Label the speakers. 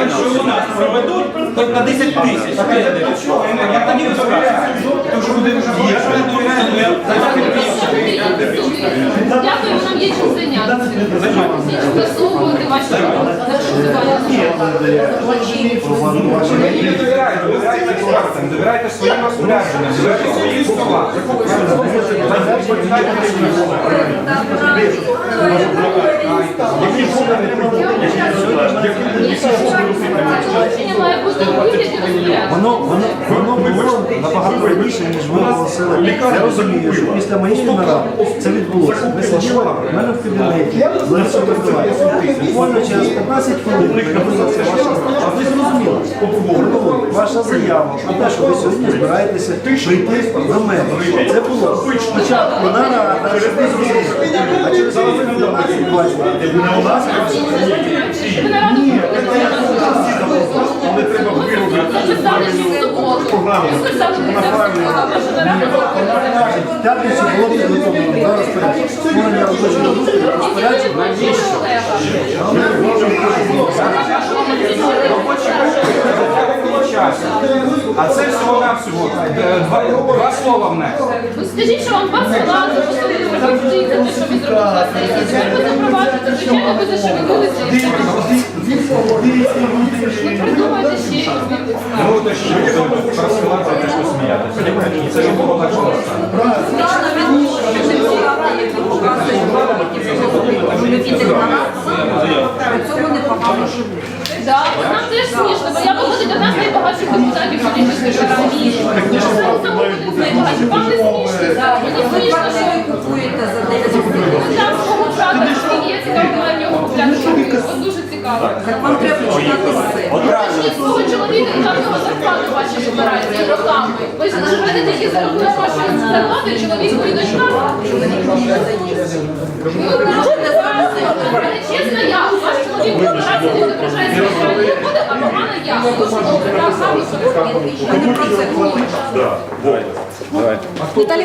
Speaker 1: Якщо у нас проведуть? Хоч на 10 тисяч, я тоді розбираюся. Тому що буде вже не то я
Speaker 2: Дякую, нам є чим зайнятися. Засовувати ваші
Speaker 3: не довіряйте, своїм розпорядженням, довіряйте своїм словам.
Speaker 2: Має бути у вигляді розпорядження.
Speaker 4: Воно, воно, воно було набагато раніше, ніж ви оголосили. Я розумію, що після моєї наради це відбулося. Ви сиділи в мене в кабінеті, Лариса Миколаївна. Буквально через 15 хвилин відбулася ваша А ви зрозуміли, ваша заява про те, що ви сьогодні збираєтеся прийти до мене. Це було спочатку нарада, щоб ви зрозуміли. А через. Не у нас,
Speaker 2: Ви на раду Ви писали, що в суботу. Ви писали, це ваша нарада проходила.
Speaker 4: В п'ятницю було підготовлено два розпорядження. Створення робочої групи, розпорядження.
Speaker 3: А це всього навсього два, два слова внести.
Speaker 2: Ну, Скажіть, що вам вас влада посадили за те, що ви зробили на сесії. Тепер ви запровадите, звичайно, ви за що ви будете. Ну, придумайте ще якісь.
Speaker 3: Ну, то що ви будете розсилати, те, що сміятися. Це ж було так просто.
Speaker 5: Цього непогано живуть.
Speaker 2: Нам теж смішно, бо я виходить одна з найбагатших депутатів. Вам не смішно? Мені смішно, що
Speaker 5: ви купуєте за 10
Speaker 2: ви там свого брата, що є цікаво на нього купляти. От дуже цікаво.
Speaker 5: Вам треба читати все.
Speaker 2: Свого чоловіка, як його зарплату збираєте роками. Ви ж живете тільки за зарплати, чоловіку і дочкам. Ви одержите Але чесно, я, ваш чоловік вибирається, не відображається в екрані. А погано я. Собі.
Speaker 5: Не